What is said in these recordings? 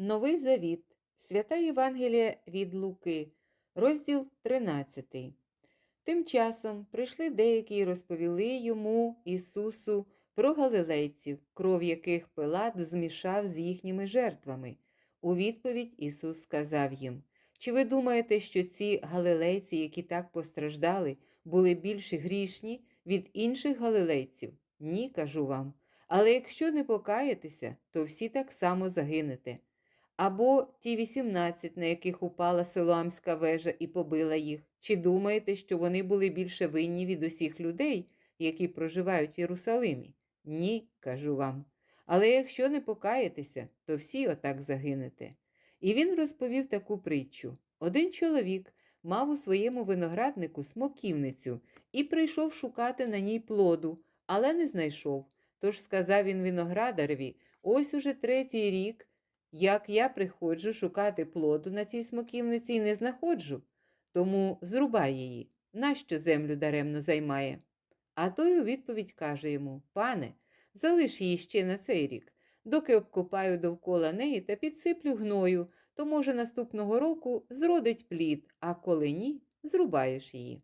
Новий Завіт, Свята Євангелія від Луки, розділ 13. Тим часом прийшли деякі і розповіли йому, Ісусу, про галилейців, кров яких Пилат змішав з їхніми жертвами. У відповідь Ісус сказав їм: Чи ви думаєте, що ці галилейці, які так постраждали, були більш грішні від інших галилейців? Ні, кажу вам. Але якщо не покаєтеся, то всі так само загинете. Або ті 18, на яких упала Силуамська вежа і побила їх. Чи думаєте, що вони були більше винні від усіх людей, які проживають в Єрусалимі? Ні, кажу вам. Але якщо не покаєтеся, то всі отак загинете. І він розповів таку притчу: один чоловік мав у своєму винограднику смоківницю і прийшов шукати на ній плоду, але не знайшов. Тож сказав він виноградареві: ось уже третій рік, як я приходжу шукати плоду на цій смоківниці і не знаходжу, тому зрубай її, нащо землю даремно займає. А той у відповідь каже йому: Пане, залиш її ще на цей рік, доки обкопаю довкола неї та підсиплю гною, то, може, наступного року зродить плід, а коли ні, зрубаєш її.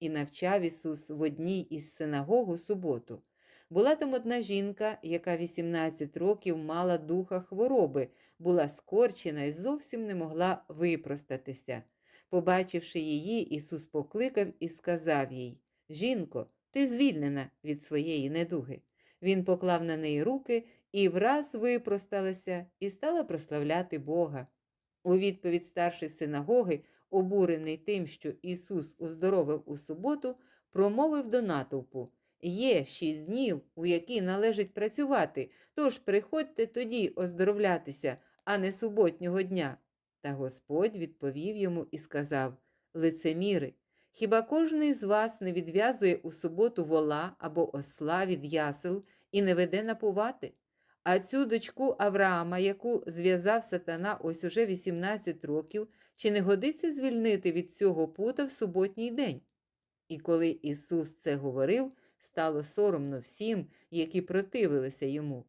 І навчав Ісус в одній із синагог у суботу. Була там одна жінка, яка 18 років мала духа хвороби, була скорчена і зовсім не могла випростатися. Побачивши її, Ісус покликав і сказав їй: Жінко, ти звільнена від своєї недуги. Він поклав на неї руки і враз випросталася і стала прославляти Бога. У відповідь старший синагоги, обурений тим, що Ісус уздоровив у суботу, промовив до натовпу. Є шість днів, у які належить працювати, тож приходьте тоді оздоровлятися, а не суботнього дня. Та Господь відповів йому і сказав Лицеміри, хіба кожен із вас не відв'язує у суботу вола або осла від ясел і не веде напувати? А цю дочку Авраама, яку зв'язав сатана ось уже 18 років, чи не годиться звільнити від цього пута в суботній день? І коли Ісус це говорив, стало соромно всім, які противилися йому.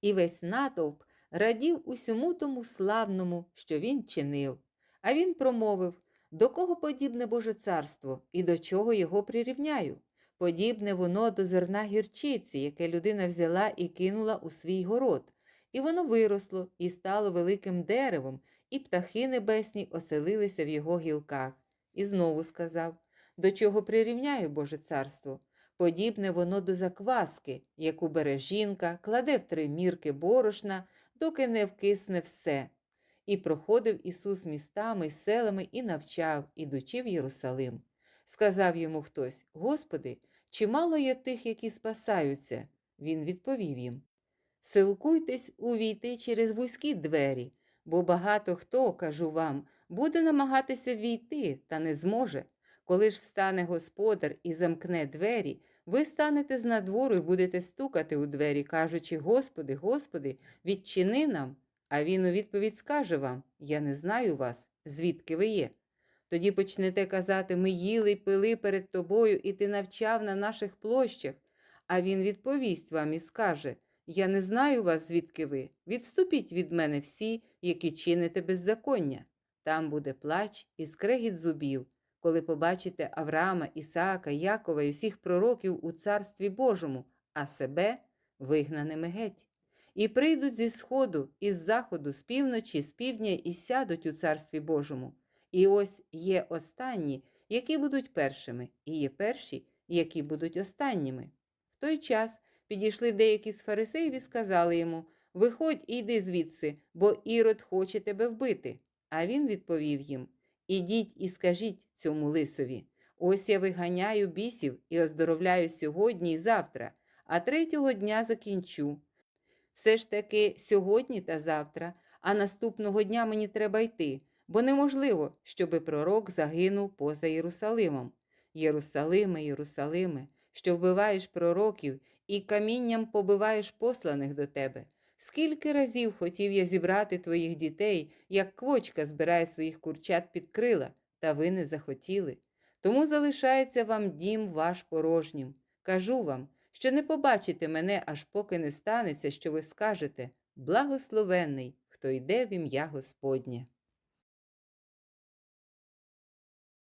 І весь натовп радів усьому тому славному, що він чинив. А він промовив до кого подібне Боже царство і до чого його прирівняю? Подібне воно до зерна гірчиці, яке людина взяла і кинула у свій город, і воно виросло і стало великим деревом, і птахи небесні оселилися в його гілках. І знову сказав до чого прирівняю Боже царство? Подібне воно до закваски, яку бере жінка, кладе в три мірки борошна, доки не вкисне все. І проходив Ісус містами, селами і навчав, ідучи в Єрусалим. Сказав йому хтось: Господи, чимало є тих, які спасаються. Він відповів їм: Силкуйтесь увійти через вузькі двері, бо багато хто, кажу вам, буде намагатися війти, та не зможе. Коли ж встане господар і замкне двері, ви станете з надвору і будете стукати у двері, кажучи: Господи, Господи, відчини нам. А він у відповідь скаже вам: Я не знаю вас, звідки ви є. Тоді почнете казати: Ми їли й пили перед тобою, і ти навчав на наших площах. А він відповість вам і скаже: Я не знаю вас, звідки ви. Відступіть від мене всі, які чините беззаконня. Там буде плач і скрегіт зубів коли побачите Авраама, Ісаака, Якова і всіх пророків у Царстві Божому, а себе вигнаними геть. І прийдуть зі сходу, і з заходу, з півночі, з півдня, і сядуть у Царстві Божому. І ось є останні, які будуть першими, і є перші, які будуть останніми. В той час підійшли деякі з фарисеїв і сказали йому Виходь і йди звідси, бо Ірод хоче тебе вбити. А він відповів їм Ідіть і скажіть цьому лисові: ось я виганяю бісів і оздоровляю сьогодні і завтра, а третього дня закінчу. Все ж таки сьогодні та завтра, а наступного дня мені треба йти, бо неможливо, щоби пророк загинув поза Єрусалимом. Єрусалиме, Єрусалиме, що вбиваєш пророків і камінням побиваєш посланих до тебе. Скільки разів хотів я зібрати твоїх дітей, як квочка збирає своїх курчат під крила, та ви не захотіли. Тому залишається вам дім ваш порожнім. Кажу вам, що не побачите мене, аж поки не станеться, що ви скажете благословенний, хто йде в ім'я Господнє.